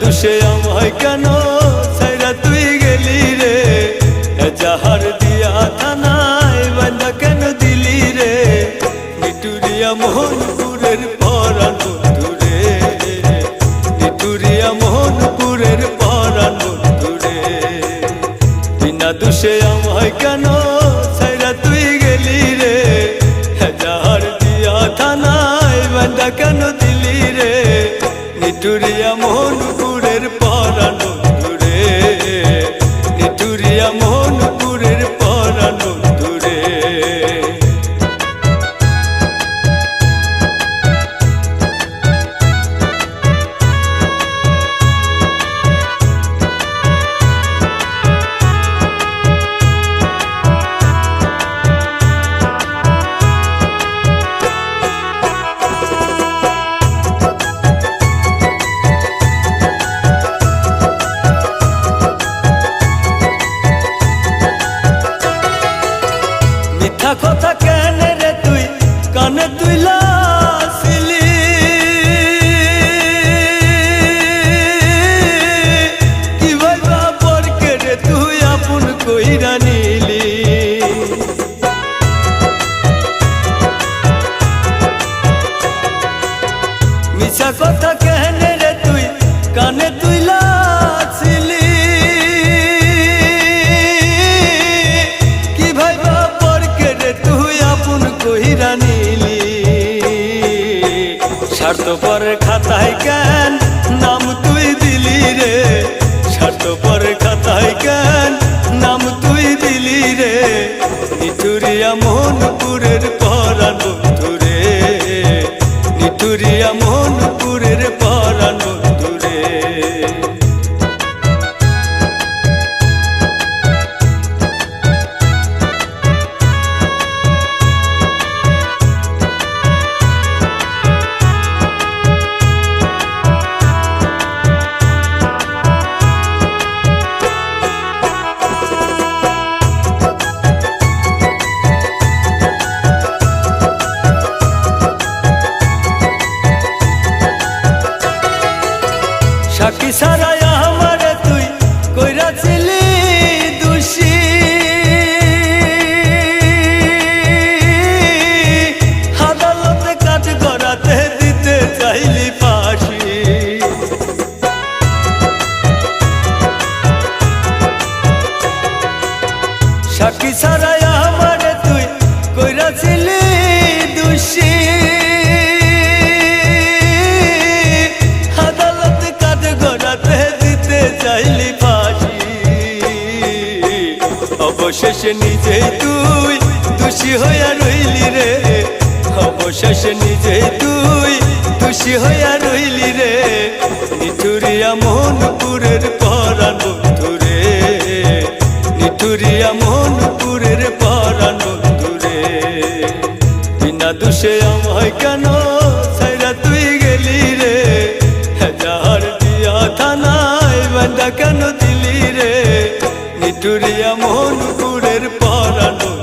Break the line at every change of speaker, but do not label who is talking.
দুষে আমায় কেন? নিটুরিয়া মোহনপুরের পরাণ বন্ধুরে। নিটুরিয়া মোহনপুরের পরাণ বন্ধুরে। বিনা দুষে আমায় কেন সাইরা তুই গেলি রে? হাজার দিয়া থানায় বান্দা কেন মিছা কথা কেন রে তুই? কানে তুই লাছিলি। কি ভাইবা পরকে রে তুই আপন কইরা নিলি? স্বার্থপর খাতায় কেন নাম তুই দিলি রে? স্বার্থপর খাতায় কেন নাম তুই দিলি রে? নিঠুরিয়া মোহনপুরের পরাণ নিঠুরিয়া মোহনপুরের পরাণ ছায়া অবশেষে নিজে তুই দোষী হইয়া রইলি রে। অবশেষে নিজে তুই দোষী হইয়া রইলি রে। নিঠুরিয়া মোহনপুরের পরাণ নিটুরিয়া মোহনপুরের পরানো